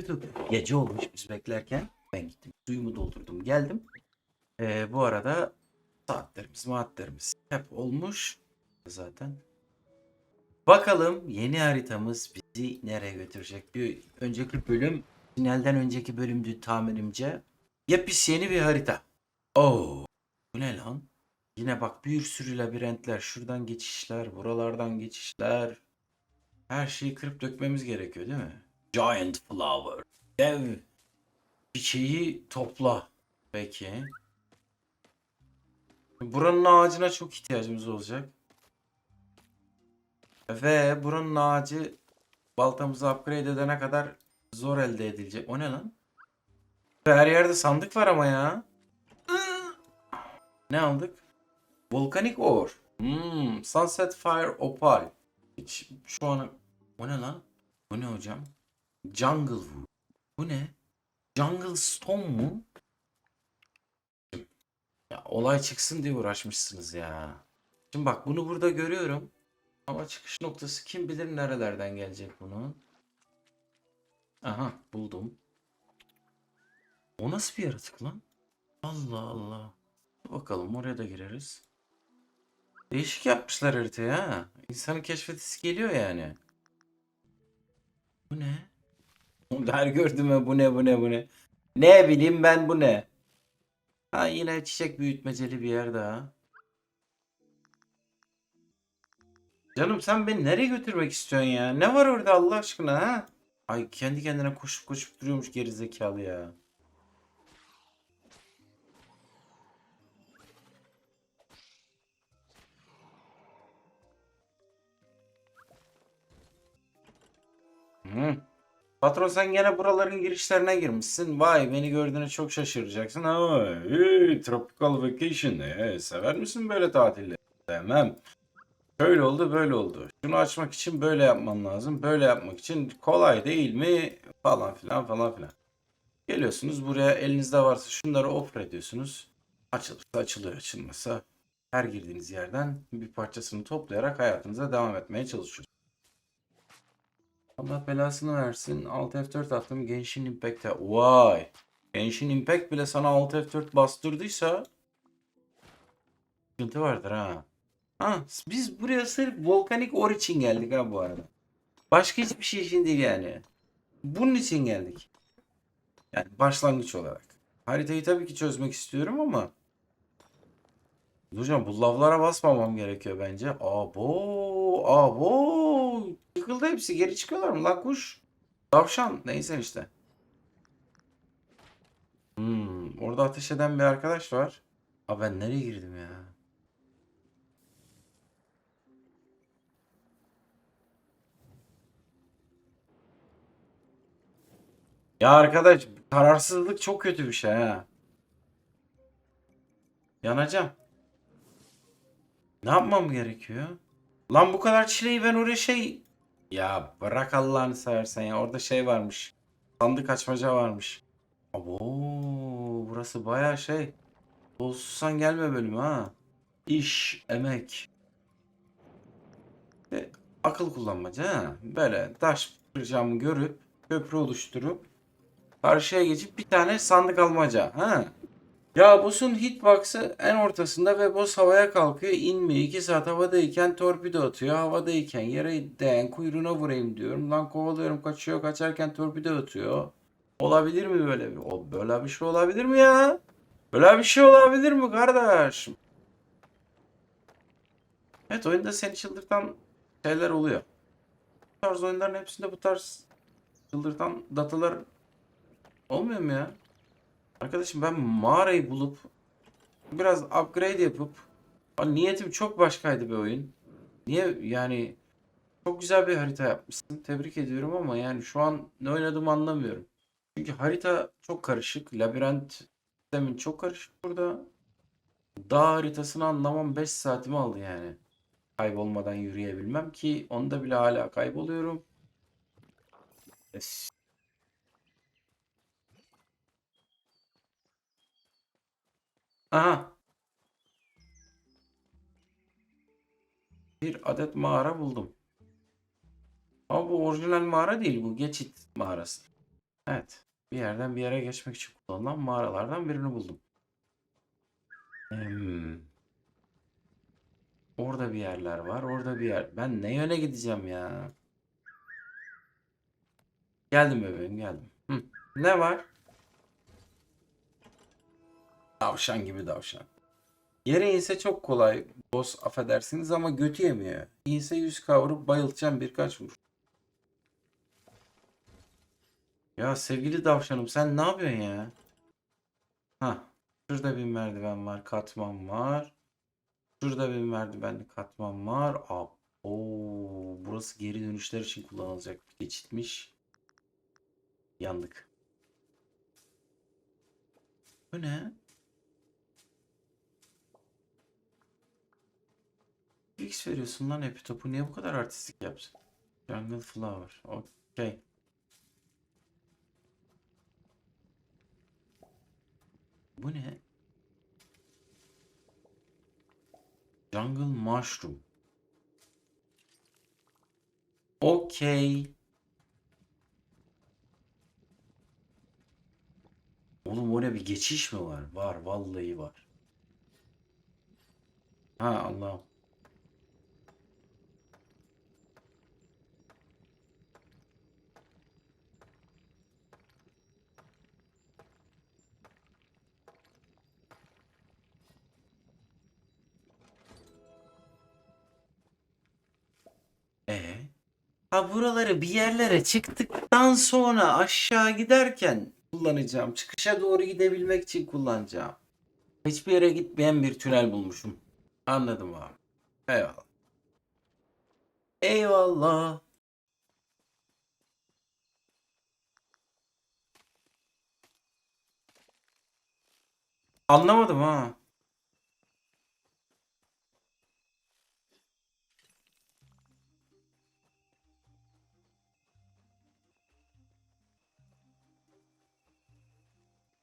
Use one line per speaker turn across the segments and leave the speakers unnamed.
YouTube. Gece olmuş biz beklerken. Ben gittim suyumu doldurdum geldim. Ee, bu arada saatlerimiz maatlerimiz hep olmuş zaten. Bakalım yeni haritamız bizi nereye götürecek? Bir önceki bölüm finalden önceki bölümdü tahminimce. Yepis yeni bir harita. Oo, bu ne lan? Yine bak bir sürü labirentler, şuradan geçişler, buralardan geçişler. Her şeyi kırıp dökmemiz gerekiyor değil mi? Giant flower. Dev çiçeği topla. Peki. Buranın ağacına çok ihtiyacımız olacak. Ve buranın ağacı baltamızı upgrade edene kadar zor elde edilecek. O ne lan? Her yerde sandık var ama ya. Ne aldık? Volkanik ore. Hmm, Sunset Fire Opal. Hiç şu an... O ne lan? Bu ne hocam? Jungle Wood. Bu ne? Jungle Stone mu? Ya olay çıksın diye uğraşmışsınız ya. Şimdi bak bunu burada görüyorum. Ama çıkış noktası kim bilir nerelerden gelecek bunun. Aha buldum. O nasıl bir yaratık lan? Allah Allah. Bakalım oraya da gireriz. Değişik yapmışlar haritayı ha. İnsanın keşfetisi geliyor yani. Bu ne? Her gördüğüme bu ne bu ne bu ne. Ne bileyim ben bu ne. Ha yine çiçek büyütmeceli bir yer daha. Canım sen beni nereye götürmek istiyorsun ya? Ne var orada Allah aşkına ha? Ay kendi kendine koşup koşup duruyormuş gerizekalı ya. Hı. Patron sen gene buraların girişlerine girmişsin. Vay beni gördüğüne çok şaşıracaksın. Ama hey, tropical vacation. Ee, sever misin böyle tatilleri? Sevmem. Şöyle oldu böyle oldu. Şunu açmak için böyle yapman lazım. Böyle yapmak için kolay değil mi? Falan filan falan filan. Geliyorsunuz buraya elinizde varsa şunları offer ediyorsunuz. Açılırsa açılıyor açılmasa. Her girdiğiniz yerden bir parçasını toplayarak hayatınıza devam etmeye çalışıyorsunuz. Allah belasını versin. Alt F4 attım. Genshin Impact'e. Vay. Genshin Impact bile sana Alt F4 bastırdıysa sıkıntı vardır ha. Ha, biz buraya sırf volkanik or için geldik ha bu arada. Başka hiçbir şey için değil yani. Bunun için geldik. Yani başlangıç olarak. Haritayı tabii ki çözmek istiyorum ama Hocam bu lavlara basmamam gerekiyor bence. Abo, abo. Yıkıldı hepsi. Geri çıkıyorlar mı? La kuş. Tavşan. Neyse işte. Hmm, orada ateş eden bir arkadaş var. Aa ben nereye girdim ya? Ya arkadaş kararsızlık çok kötü bir şey ha. Yanacağım. Ne yapmam gerekiyor? Lan bu kadar çileyi ben oraya şey... Ya bırak Allah'ını seversen ya. Orada şey varmış. Sandık açmaca varmış. Abo burası baya şey. Bozsan gelme bölümü ha. İş, emek. Ve akıl kullanmaca ha. Böyle taş kıracağımı görüp köprü oluşturup karşıya geçip bir tane sandık almaca ha. Ya boss'un hitbox'ı en ortasında ve boss havaya kalkıyor inmiyor. 2 saat havadayken torpido atıyor. Havadayken yere değen kuyruğuna vurayım diyorum. Lan kovalıyorum kaçıyor kaçarken torpido atıyor. Olabilir mi böyle bir? O böyle bir şey olabilir mi ya? Böyle bir şey olabilir mi kardeş? Evet oyunda seni çıldırtan şeyler oluyor. Bu tarz oyunların hepsinde bu tarz çıldırtan datalar olmuyor mu ya? Arkadaşım ben mağarayı bulup biraz upgrade yapıp niyetim çok başkaydı bir oyun. Niye yani çok güzel bir harita yapmışsın. Tebrik ediyorum ama yani şu an ne oynadığımı anlamıyorum. Çünkü harita çok karışık. Labirent sistemin çok karışık burada. Dağ haritasını anlamam 5 saatimi aldı yani. Kaybolmadan yürüyebilmem ki onda bile hala kayboluyorum. Aha. Bir adet mağara buldum. Ama bu orijinal mağara değil bu geçit mağarası. Evet. Bir yerden bir yere geçmek için kullanılan mağaralardan birini buldum. Hmm. Orada bir yerler var. Orada bir yer. Ben ne yöne gideceğim ya? Geldim bebeğim geldim. Hı. Ne var? Tavşan gibi tavşan. Yere inse çok kolay. Boss affedersiniz ama götü yemiyor. İnse yüz kavurup bayıltacağım birkaç vuruş. Ya sevgili tavşanım sen ne yapıyorsun ya? Ha, şurada bir merdiven var, katman var. Şurada bir merdivenli katman var. Aa, oo, burası geri dönüşler için kullanılacak bir geçitmiş. Yandık. Bu ne? X veriyorsun lan epitopu. Niye bu kadar artistik yapsın? Jungle Flower. Okey. Bu ne? Jungle Mushroom. Okey. Oğlum oraya bir geçiş mi var? Var, vallahi var. Ha Allah'ım. Ha buraları bir yerlere çıktıktan sonra aşağı giderken kullanacağım. Çıkışa doğru gidebilmek için kullanacağım. Hiçbir yere gitmeyen bir tünel bulmuşum. Anladım abi. Eyvallah. Eyvallah. Anlamadım ha.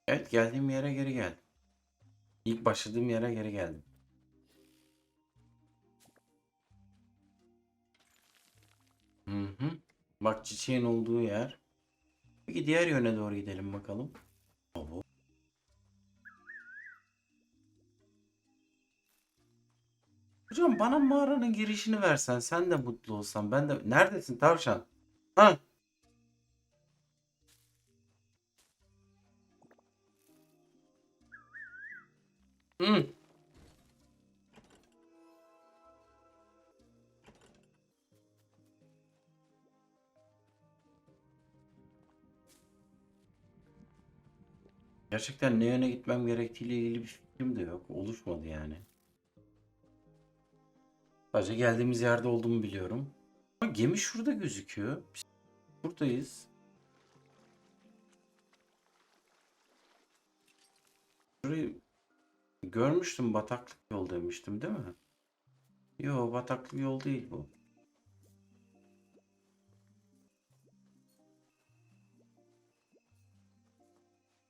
Evet geldiğim yere geri geldim. İlk başladığım yere geri geldim. Hı hı. Bak çiçeğin olduğu yer. Peki diğer yöne doğru gidelim bakalım. Oo. Hocam bana mağaranın girişini versen sen de mutlu olsan ben de neredesin tavşan? Ha? Hı. Gerçekten ne yöne gitmem gerektiğiyle ilgili bir fikrim de yok. Oluşmadı yani. Sadece geldiğimiz yerde olduğumu biliyorum. Ama gemi şurada gözüküyor. Biz buradayız. Şurayı görmüştüm bataklık yol demiştim değil mi? Yo bataklık yol değil bu.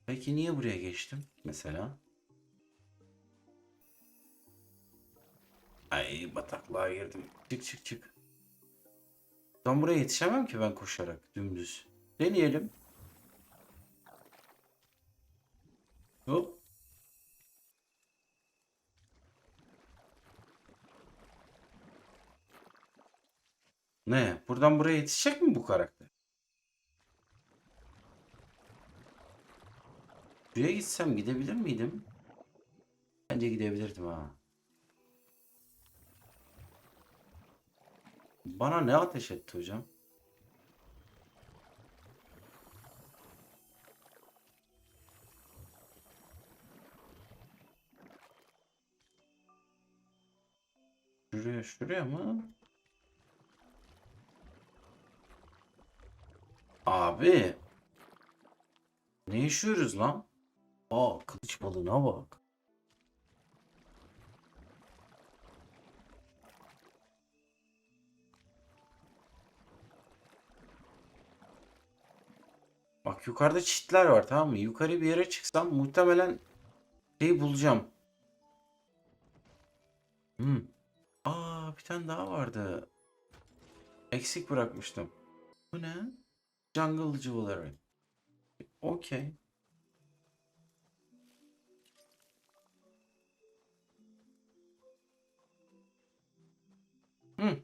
Peki niye buraya geçtim mesela? Ay bataklığa girdim. Çık çık çık. Ben buraya yetişemem ki ben koşarak dümdüz. Deneyelim. Hop. Ne? Buradan buraya yetişecek mi bu karakter? Buraya gitsem gidebilir miydim? Bence gidebilirdim ha. Bana ne ateş etti hocam? Şuraya şuraya mı? Abi. Ne yaşıyoruz lan? Aa kılıç balığına bak. Bak yukarıda çitler var tamam mı? Yukarı bir yere çıksam muhtemelen şey bulacağım. Hmm. Aa bir tane daha vardı. Eksik bırakmıştım. Bu ne? Jungle Jewelry. Okey. Hı.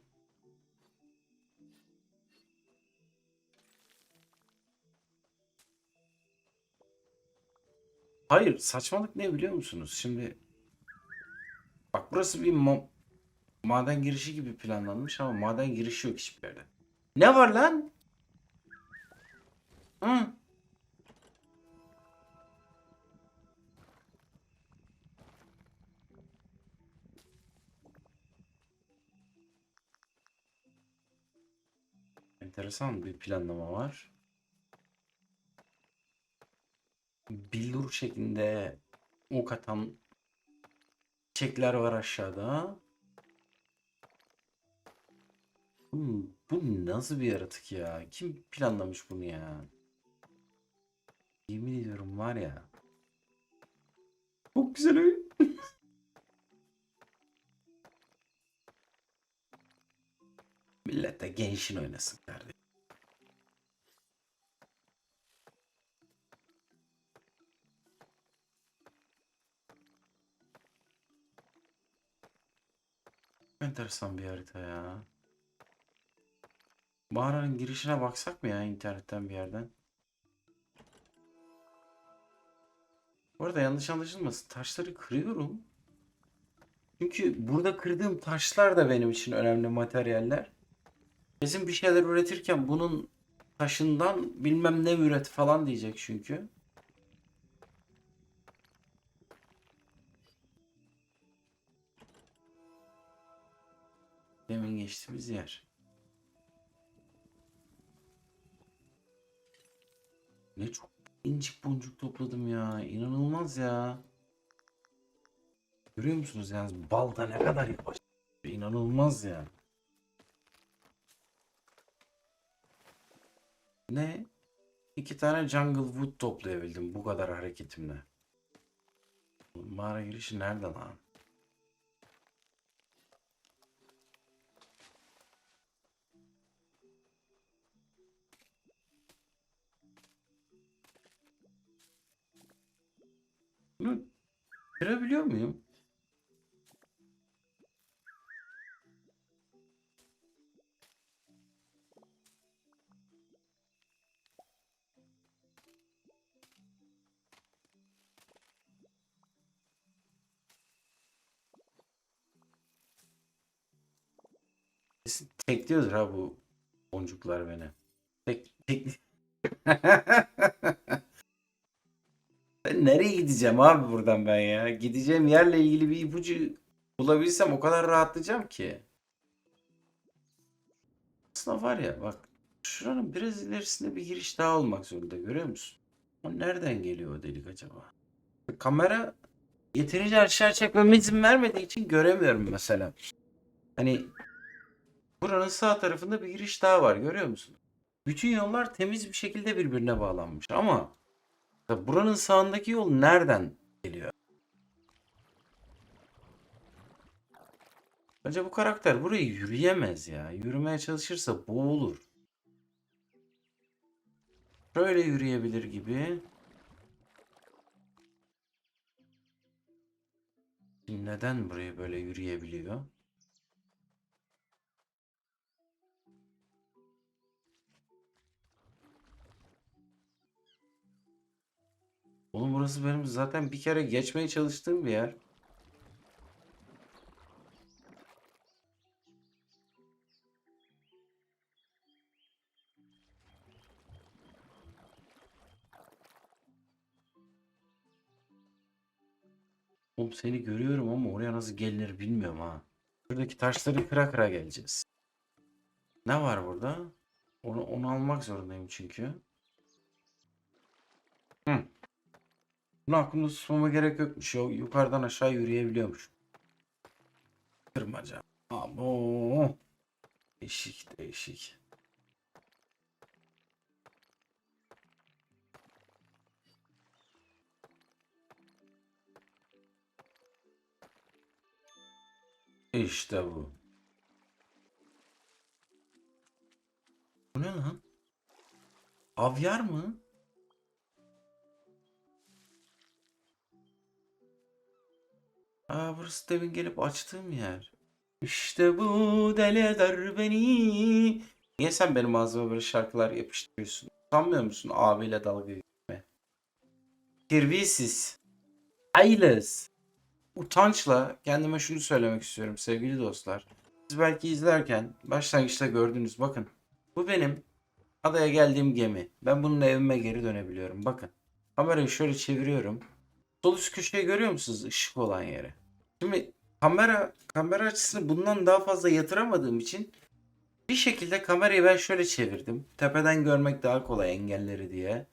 Hayır, saçmalık ne biliyor musunuz? Şimdi bak burası bir ma- maden girişi gibi planlanmış ama maden girişi yok hiçbir yerde. Ne var lan? Hı? Enteresan bir planlama var. Billur şeklinde ok atan çiçekler var aşağıda. Hmm, bu nasıl bir yaratık ya? Kim planlamış bunu ya? Yemin ediyorum var ya. Çok güzel oyun. Millet de gençin oynasın kardeşim. Enteresan bir harita ya. Mağaranın girişine baksak mı ya internetten bir yerden? Bu arada yanlış anlaşılmasın. Taşları kırıyorum. Çünkü burada kırdığım taşlar da benim için önemli materyaller. Kesin bir şeyler üretirken bunun taşından bilmem ne üret falan diyecek çünkü. Demin geçtiğimiz yer. Ne çok incik boncuk topladım ya. İnanılmaz ya. Görüyor musunuz yani balda ne kadar yavaş. İnanılmaz ya. Ne? İki tane jungle wood toplayabildim bu kadar hareketimle. Mağara girişi nerede lan? Görebiliyor muyum? Tekliyordur ha bu boncuklar beni. Tek, tek... Nereye gideceğim abi buradan ben ya? Gideceğim yerle ilgili bir ipucu bulabilsem o kadar rahatlayacağım ki. Aslında var ya bak şuranın biraz ilerisinde bir giriş daha olmak zorunda görüyor musun? O nereden geliyor o delik acaba? Kamera yeterince aşağı çekmeme izin vermediği için göremiyorum mesela. Hani buranın sağ tarafında bir giriş daha var görüyor musun? Bütün yollar temiz bir şekilde birbirine bağlanmış ama buranın sağındaki yol nereden geliyor? Bence bu karakter burayı yürüyemez ya. Yürümeye çalışırsa boğulur. Şöyle yürüyebilir gibi. Neden burayı böyle yürüyebiliyor? Oğlum burası benim zaten bir kere geçmeye çalıştığım bir yer. Oğlum seni görüyorum ama oraya nasıl gelinir bilmiyorum ha. Şuradaki taşları kıra kıra geleceğiz. Ne var burada? Onu, onu almak zorundayım çünkü. Hı. Bunu aklımda tutmama gerek yokmuş. Yo, yukarıdan aşağı yürüyebiliyormuş. Kırmaca. Abo. Değişik değişik. İşte bu. Bu ne lan? Avyar mı? Aa burası demin gelip açtığım yer. İşte bu deli eder beni. Niye sen benim ağzıma böyle şarkılar yapıştırıyorsun? Sanmıyor musun abiyle dalga geçme? Terbiyesiz. Ayles. Utançla kendime şunu söylemek istiyorum sevgili dostlar. Siz belki izlerken başlangıçta gördünüz. Bakın bu benim adaya geldiğim gemi. Ben bununla evime geri dönebiliyorum. Bakın kamerayı şöyle çeviriyorum. Sol üst köşeyi görüyor musunuz? Işık olan yere. Şimdi kamera kamera açısını bundan daha fazla yatıramadığım için bir şekilde kamerayı ben şöyle çevirdim. Tepeden görmek daha kolay engelleri diye.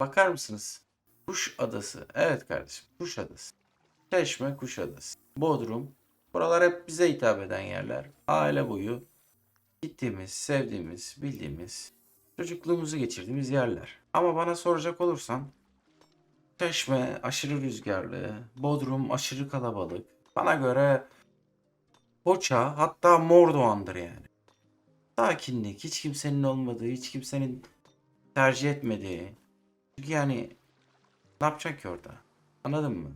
Bakar mısınız? Kuş Adası. Evet kardeşim Kuş Adası. Çeşme Kuş Adası. Bodrum. Buralar hep bize hitap eden yerler. Aile boyu gittiğimiz, sevdiğimiz, bildiğimiz, çocukluğumuzu geçirdiğimiz yerler. Ama bana soracak olursan Çeşme aşırı rüzgarlı, Bodrum aşırı kalabalık. Bana göre Foça hatta Mordoğan'dır yani. Sakinlik, hiç kimsenin olmadığı, hiç kimsenin tercih etmediği. Çünkü yani ne yapacak ki orada? Anladın mı?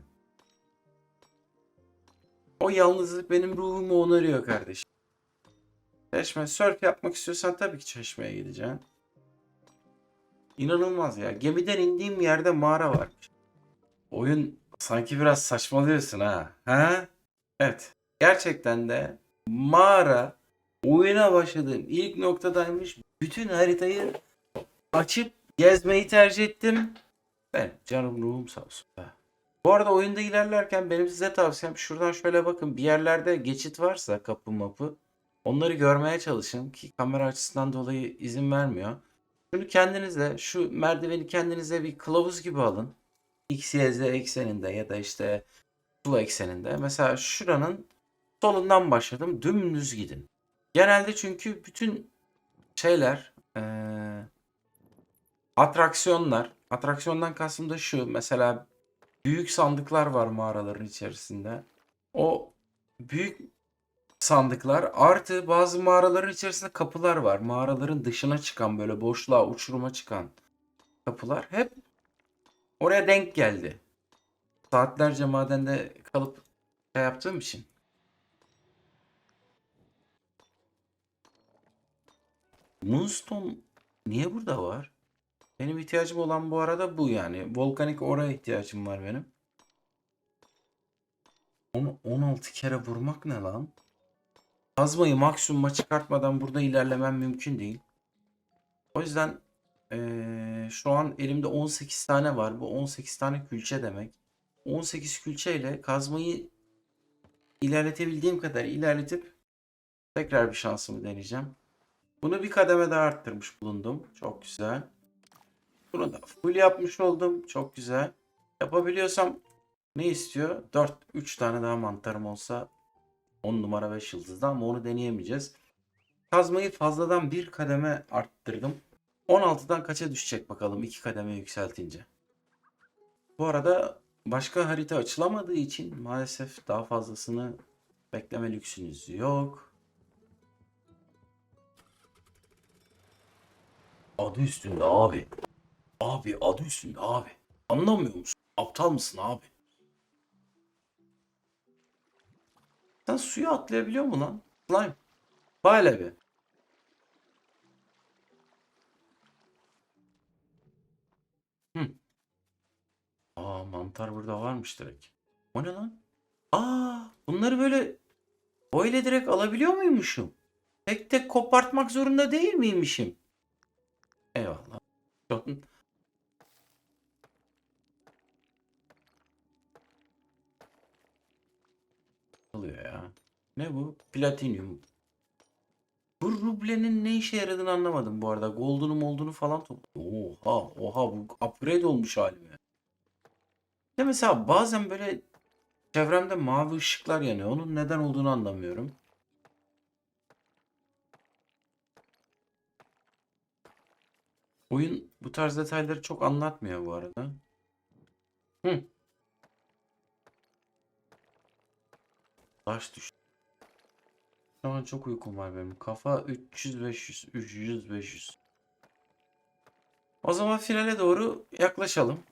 O yalnızlık benim ruhumu onarıyor kardeşim. Çeşme, surf yapmak istiyorsan tabii ki Çeşme'ye gideceksin. İnanılmaz ya. Gemiden indiğim yerde mağara var. Oyun sanki biraz saçmalıyorsun ha. Ha? Evet. Gerçekten de mağara oyuna başladığım ilk noktadaymış. Bütün haritayı açıp gezmeyi tercih ettim. Ben canım ruhum sağ olsun. be. Bu arada oyunda ilerlerken benim size tavsiyem şuradan şöyle bakın bir yerlerde geçit varsa kapı mapı onları görmeye çalışın ki kamera açısından dolayı izin vermiyor. Şunu kendinize şu merdiveni kendinize bir kılavuz gibi alın. X, Y, Z ekseninde ya da işte Sula ekseninde. Mesela şuranın solundan başladım. Dümdüz gidin. Genelde çünkü bütün şeyler eee, atraksiyonlar atraksiyondan kastım da şu. Mesela büyük sandıklar var mağaraların içerisinde. O büyük sandıklar artı bazı mağaraların içerisinde kapılar var. Mağaraların dışına çıkan böyle boşluğa uçuruma çıkan kapılar hep oraya denk geldi. Saatlerce madende kalıp şey yaptığım için. Moonstone niye burada var? Benim ihtiyacım olan bu arada bu yani. Volkanik oraya ihtiyacım var benim. Onu 16 kere vurmak ne lan? Kazmayı maksimuma çıkartmadan burada ilerlemem mümkün değil. O yüzden şu an elimde 18 tane var. Bu 18 tane külçe demek. 18 külçeyle kazmayı ilerletebildiğim kadar ilerletip tekrar bir şansımı deneyeceğim. Bunu bir kademe daha arttırmış bulundum. Çok güzel. Bunu da full yapmış oldum. Çok güzel. Yapabiliyorsam ne istiyor? 4 3 tane daha mantarım olsa 10 numara 5 yıldızda ama onu deneyemeyeceğiz. Kazmayı fazladan bir kademe arttırdım. 16'dan kaça düşecek bakalım 2 kademe yükseltince. Bu arada başka harita açılamadığı için maalesef daha fazlasını bekleme lüksünüz yok. Adı üstünde abi. Abi adı üstünde abi. Anlamıyor musun? Aptal mısın abi? Sen suya atlayabiliyor mu lan? Slime. Böyle bir. Aa mantar burada varmış direkt. O ne lan? Aa bunları böyle böyle direkt alabiliyor muymuşum? Tek tek kopartmak zorunda değil miymişim? Eyvallah. Oluyor ya. Ne bu? Platinyum. Bu rublenin ne işe yaradığını anlamadım bu arada. Gold'unu moldunu falan topla. Oha oha bu upgrade olmuş hali Ya mesela bazen böyle çevremde mavi ışıklar yanıyor. Onun neden olduğunu anlamıyorum. Oyun bu tarz detayları çok anlatmıyor bu arada. Hı. Taş düştü. Şu an çok uykum var benim. Kafa 300-500, 300-500. O zaman finale doğru yaklaşalım.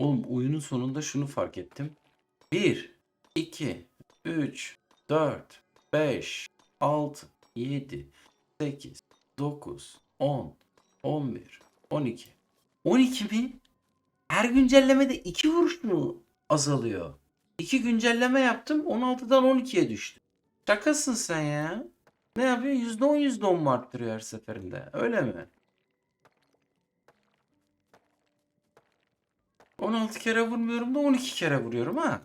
Oğlum oyunun sonunda şunu fark ettim. 1, 2, 3, 4, 5, 6, 7, 8, 9, 10, 11, 12. 12 mi? Her güncellemede 2 vuruş mu azalıyor? 2 güncelleme yaptım 16'dan 12'ye düştü. Şakasın sen ya. Ne yapıyor? %10 %10 mu arttırıyor her seferinde? Öyle mi? 16 kere vurmuyorum da 12 kere vuruyorum ha.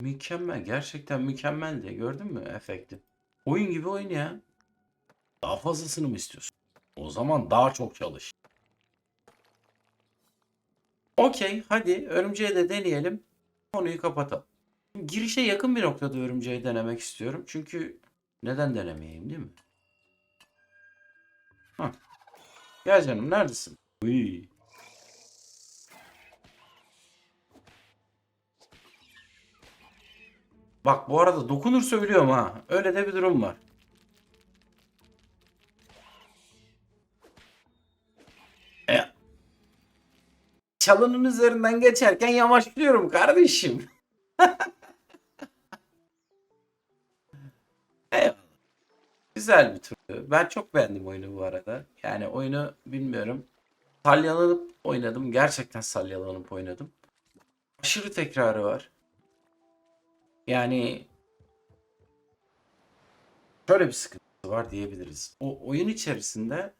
Mükemmel. Gerçekten mükemmel diye gördün mü efekti? Oyun gibi oyun ya. Daha fazlasını mı istiyorsun? O zaman daha çok çalış. Okey hadi örümceği de deneyelim. Konuyu kapatalım. Girişe yakın bir noktada örümceği denemek istiyorum. Çünkü neden denemeyeyim değil mi? Hah. Gel canım neredesin? Uy. Bak bu arada dokunursa ölüyorum ha. Öyle de bir durum var. E, çalının üzerinden geçerken yavaşlıyorum kardeşim. Güzel bir turdu. Ben çok beğendim oyunu bu arada. Yani oyunu bilmiyorum. Salyalanıp oynadım. Gerçekten salyalanıp oynadım. Aşırı tekrarı var. Yani şöyle bir sıkıntısı var diyebiliriz. O oyun içerisinde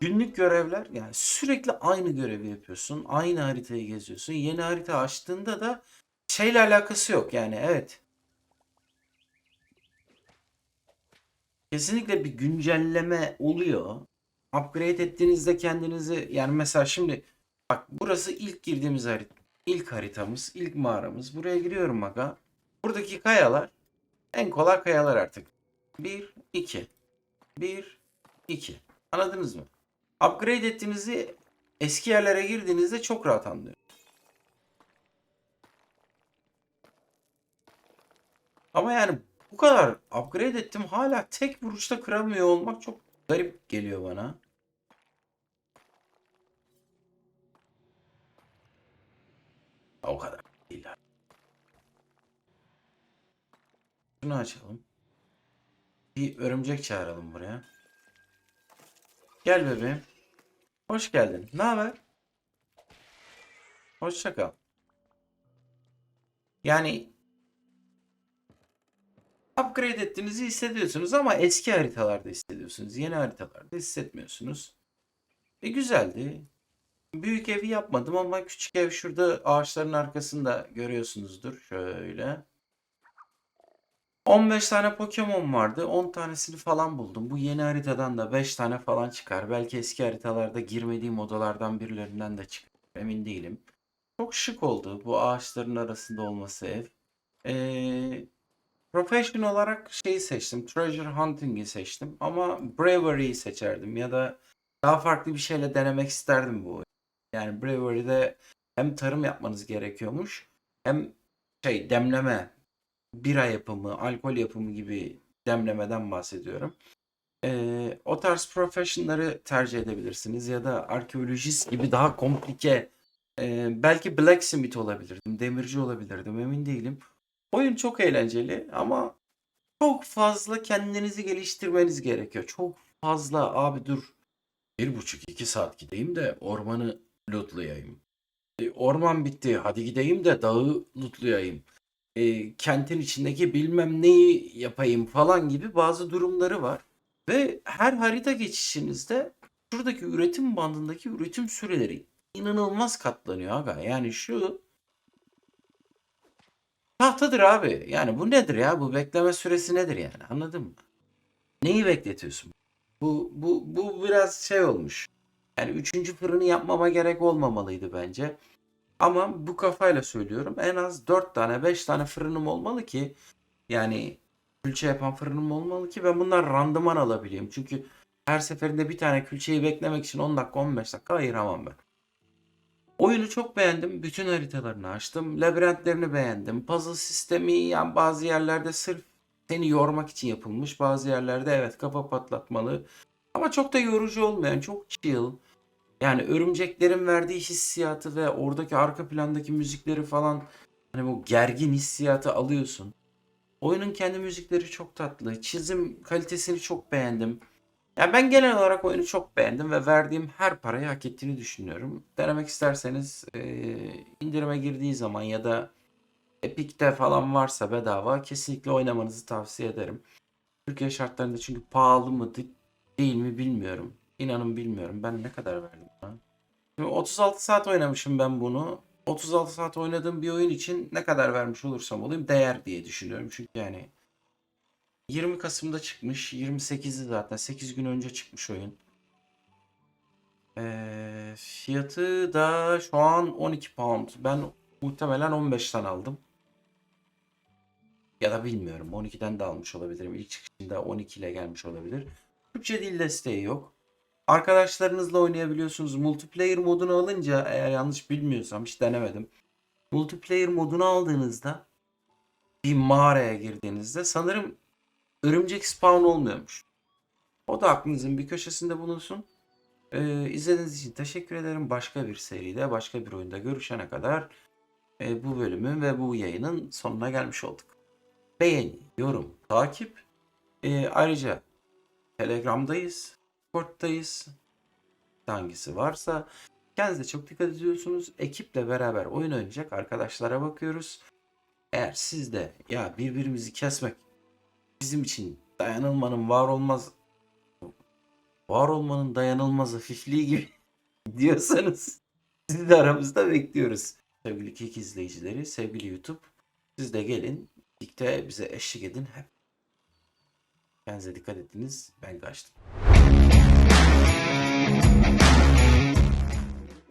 günlük görevler yani sürekli aynı görevi yapıyorsun. Aynı haritayı geziyorsun. Yeni harita açtığında da şeyle alakası yok. Yani evet. Kesinlikle bir güncelleme oluyor. Upgrade ettiğinizde kendinizi yani mesela şimdi bak burası ilk girdiğimiz harita. İlk haritamız, ilk mağaramız. Buraya giriyorum aga. Buradaki kayalar en kolay kayalar artık. 1, 2. 1, 2. Anladınız mı? Upgrade ettiğinizi eski yerlere girdiğinizde çok rahat anlıyor. Ama yani bu kadar upgrade ettim hala tek vuruşta kıramıyor olmak çok garip geliyor bana. O kadar değil. Şunu açalım. Bir örümcek çağıralım buraya. Gel bebeğim. Hoş geldin. Ne haber? Hoşça kal. Yani upgrade ettiğinizi hissediyorsunuz ama eski haritalarda hissediyorsunuz. Yeni haritalarda hissetmiyorsunuz. E güzeldi. Büyük evi yapmadım ama küçük ev şurada ağaçların arkasında görüyorsunuzdur. Şöyle. 15 tane Pokemon vardı. 10 tanesini falan buldum. Bu yeni haritadan da 5 tane falan çıkar. Belki eski haritalarda girmediğim odalardan birilerinden de çıkar. Emin değilim. Çok şık oldu bu ağaçların arasında olması ev. Ee, profession olarak şeyi seçtim. Treasure Hunting'i seçtim. Ama Bravery'yi seçerdim. Ya da daha farklı bir şeyle denemek isterdim bu. Yani Bravery'de hem tarım yapmanız gerekiyormuş. Hem şey demleme bira yapımı, alkol yapımı gibi demlemeden bahsediyorum. Ee, o tarz professionları tercih edebilirsiniz ya da arkeolojist gibi daha komplike e, belki blacksmith olabilirdim, demirci olabilirdim emin değilim. Oyun çok eğlenceli ama çok fazla kendinizi geliştirmeniz gerekiyor. Çok fazla abi dur bir buçuk iki saat gideyim de ormanı lootlayayım. E, orman bitti hadi gideyim de dağı lootlayayım e, kentin içindeki bilmem neyi yapayım falan gibi bazı durumları var. Ve her harita geçişinizde şuradaki üretim bandındaki üretim süreleri inanılmaz katlanıyor aga. Yani şu tahtadır abi. Yani bu nedir ya? Bu bekleme süresi nedir yani? Anladın mı? Neyi bekletiyorsun? Bu, bu, bu biraz şey olmuş. Yani üçüncü fırını yapmama gerek olmamalıydı bence. Ama bu kafayla söylüyorum. En az 4 tane 5 tane fırınım olmalı ki yani külçe yapan fırınım olmalı ki ben bunlar randıman alabileyim. Çünkü her seferinde bir tane külçeyi beklemek için 10 dakika 15 dakika ayıramam ben. Oyunu çok beğendim. Bütün haritalarını açtım. Labirentlerini beğendim. Puzzle sistemi yani bazı yerlerde sırf seni yormak için yapılmış. Bazı yerlerde evet kafa patlatmalı. Ama çok da yorucu olmayan, çok chill. Yani örümceklerin verdiği hissiyatı ve oradaki arka plandaki müzikleri falan hani bu gergin hissiyatı alıyorsun. Oyunun kendi müzikleri çok tatlı. Çizim kalitesini çok beğendim. Ya ben genel olarak oyunu çok beğendim ve verdiğim her parayı hak ettiğini düşünüyorum. Denemek isterseniz eee, indirime girdiği zaman ya da Epic'te falan varsa bedava kesinlikle oynamanızı tavsiye ederim. Türkiye şartlarında çünkü pahalı mı de- değil mi bilmiyorum. İnanın bilmiyorum. Ben ne kadar verdim buna? Şimdi 36 saat oynamışım ben bunu. 36 saat oynadığım bir oyun için ne kadar vermiş olursam olayım değer diye düşünüyorum. Çünkü yani 20 Kasım'da çıkmış. 28'i zaten. 8 gün önce çıkmış oyun. Ee, fiyatı da şu an 12 pound. Ben muhtemelen 15'ten aldım. Ya da bilmiyorum. 12'den de almış olabilirim. İlk çıkışında 12 ile gelmiş olabilir. Türkçe dil desteği yok. Arkadaşlarınızla oynayabiliyorsunuz. Multiplayer modunu alınca eğer yanlış bilmiyorsam hiç denemedim. Multiplayer modunu aldığınızda bir mağaraya girdiğinizde sanırım örümcek spawn olmuyormuş. O da aklınızın bir köşesinde bulunsun. Ee, izlediğiniz için teşekkür ederim. Başka bir seride, başka bir oyunda görüşene kadar e, bu bölümün ve bu yayının sonuna gelmiş olduk. Beğeni, yorum, takip. Ee, ayrıca Telegram'dayız, Discord'dayız. Hangisi varsa. Kendinize çok dikkat ediyorsunuz. Ekiple beraber oyun oynayacak arkadaşlara bakıyoruz. Eğer siz de ya birbirimizi kesmek bizim için dayanılmanın var olmaz var olmanın dayanılmaz hafifliği gibi diyorsanız sizi de aramızda bekliyoruz. Sevgili Kik izleyicileri, sevgili YouTube siz de gelin birlikte bize eşlik edin hep. Kendinize dikkat ediniz. Ben kaçtım.